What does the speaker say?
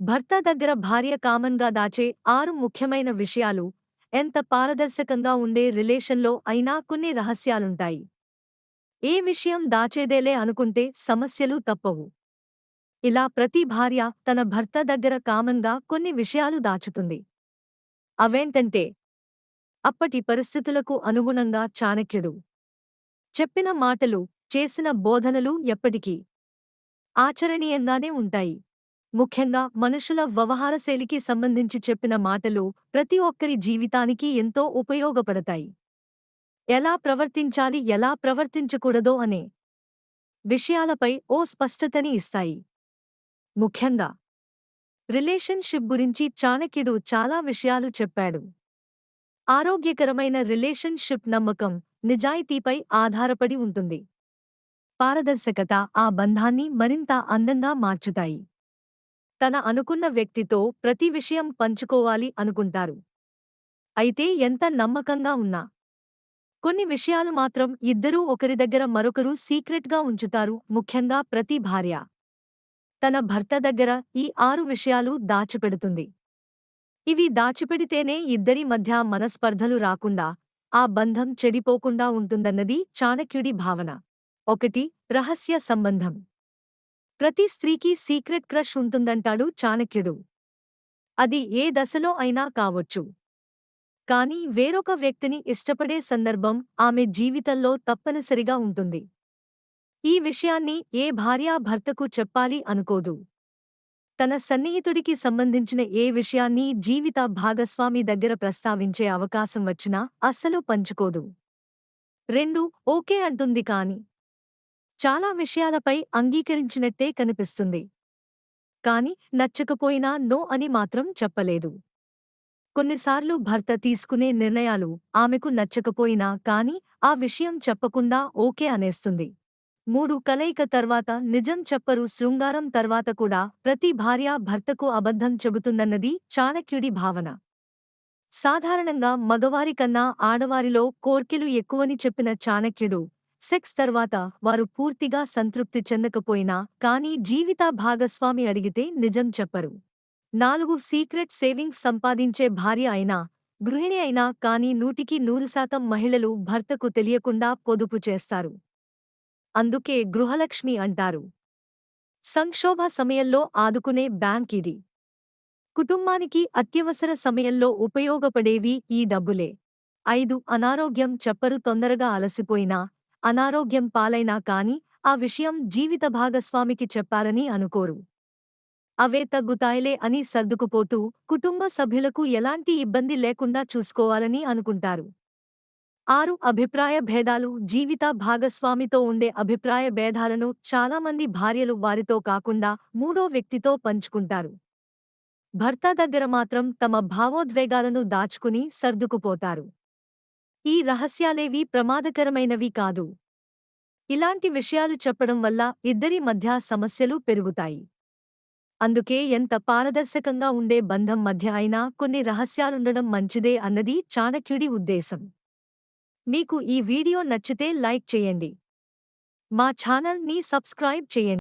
భర్త దగ్గర భార్య కామన్గా దాచే ఆరు ముఖ్యమైన విషయాలు ఎంత పారదర్శకంగా ఉండే రిలేషన్లో అయినా కొన్ని రహస్యాలుంటాయి. ఏ విషయం దాచేదేలే అనుకుంటే సమస్యలు తప్పవు. ఇలా ప్రతి భార్య తన భర్త దగ్గర కామన్గా కొన్ని విషయాలు దాచుతుంది. అవేంటంటే అప్పటి పరిస్థితులకు అనుగుణంగా చాణక్యుడు చెప్పిన మాటలు చేసిన బోధనలు ఎప్పటికీ ఆచరణీయంగానే ఉంటాయి. ముఖ్యంగా మనుషుల వ్యవహారశైలికి సంబంధించి చెప్పిన మాటలు ప్రతి ఒక్కరి జీవితానికి ఎంతో ఉపయోగపడతాయి. ఎలా ప్రవర్తించాలి ఎలా ప్రవర్తించకూడదో అనే విషయాలపై ఓ స్పష్టతని ఇస్తాయి. ముఖ్యంగా రిలేషన్షిప్ గురించి చాణక్యుడు చాలా విషయాలు చెప్పాడు. ఆరోగ్యకరమైన రిలేషన్షిప్ నమ్మకం నిజాయితీపై ఆధారపడి ఉంటుంది. పారదర్శకత ఆ బంధాన్ని మరింత అందంగా మార్చుతాయి. తన అనుకున్న వ్యక్తితో ప్రతి విషయం పంచుకోవాలి అనుకుంటారు. అయితే ఎంత నమ్మకంగా ఉన్నా. కొన్ని విషయాలు మాత్రం ఇద్దరూ ఒకరి దగ్గర మరొకరు సీక్రెట్గా ఉంచుతారు ముఖ్యంగా ప్రతి భార్య. తన భర్త దగ్గర ఈ ఆరు విషయాలు దాచిపెడుతుంది. ఇవి దాచిపెడితేనే ఇద్దరి మధ్య మనస్పర్ధలు రాకుండా ఆ బంధం చెడిపోకుండా ఉంటుందన్నది చాణక్యుడి భావన. ఒకటి రహస్య సంబంధం. ప్రతి స్త్రీకి సీక్రెట్ క్రష్ ఉంటుందంటాడు చాణక్యుడు. అది ఏ దశలో అయినా కావచ్చు. కాని వేరొక వ్యక్తిని ఇష్టపడే సందర్భం ఆమె జీవితంలో తప్పనిసరిగా ఉంటుంది. ఈ విషయాన్ని ఏ భార్యా భర్తకు చెప్పాలి అనుకోదు. తన సన్నిహితుడికి సంబంధించిన ఏ విషయాన్ని జీవిత భాగస్వామి దగ్గర ప్రస్తావించే అవకాశం వచ్చినా అస్సలు పంచుకోదు. రెండు ఓకే అంటుంది కాని చాలా విషయాలపై అంగీకరించినట్టే కనిపిస్తుంది. కాని నచ్చకపోయినా నో అని మాత్రం చెప్పలేదు. కొన్నిసార్లు భర్త తీసుకునే నిర్ణయాలు ఆమెకు నచ్చకపోయినా కాని ఆ విషయం చెప్పకుండా ఓకే అనేస్తుంది. మూడు కలయిక తర్వాత నిజం చెప్పరు శృంగారం తర్వాత కూడా ప్రతి భార్య భర్తకు అబద్ధం చెబుతుందన్నది చాణక్యుడి భావన. సాధారణంగా మగవారికన్నా ఆడవారిలో కోర్కెలు ఎక్కువని చెప్పిన చాణక్యుడు సెక్స్ తర్వాత వారు పూర్తిగా సంతృప్తి చెందకపోయినా కానీ జీవిత భాగస్వామి అడిగితే నిజం చెప్పరు. నాలుగు సీక్రెట్ సేవింగ్స్ సంపాదించే భార్య అయినా గృహిణి అయినా కానీ నూటికి నూరు శాతం మహిళలు భర్తకు తెలియకుండా పొదుపు చేస్తారు. అందుకే గృహలక్ష్మి అంటారు. సంక్షోభ సమయంలో ఆదుకునే బ్యాంక్ ఇది. కుటుంబానికి అత్యవసర సమయంలో ఉపయోగపడేవి ఈ డబ్బులే. ఐదు అనారోగ్యం చెప్పరు తొందరగా అలసిపోయినా అనారోగ్యం పాలైనా కాని ఆ విషయం జీవిత భాగస్వామికి చెప్పాలని అనుకోరు. అవే తగ్గుతాయిలే అని సర్దుకుపోతూ కుటుంబ సభ్యులకు ఎలాంటి ఇబ్బంది లేకుండా చూసుకోవాలని అనుకుంటారు. ఆరు అభిప్రాయ భేదాలు జీవిత భాగస్వామితో ఉండే అభిప్రాయ భేదాలను చాలామంది భార్యలు వారితో కాకుండా మూడో వ్యక్తితో పంచుకుంటారు. భర్త దగ్గర మాత్రం తమ భావోద్వేగాలను దాచుకుని సర్దుకుపోతారు. ఈ రహస్యాలేవీ ప్రమాదకరమైనవి కాదు. ఇలాంటి విషయాలు చెప్పడం వల్ల ఇద్దరి మధ్య సమస్యలు పెరుగుతాయి. అందుకే ఎంత పారదర్శకంగా ఉండే బంధం మధ్య అయినా కొన్ని రహస్యాలుండడం మంచిదే అన్నది చాణక్యుడి ఉద్దేశం. మీకు ఈ వీడియో నచ్చితే లైక్ చేయండి. మా ఛానల్ని సబ్స్క్రైబ్ చేయండి.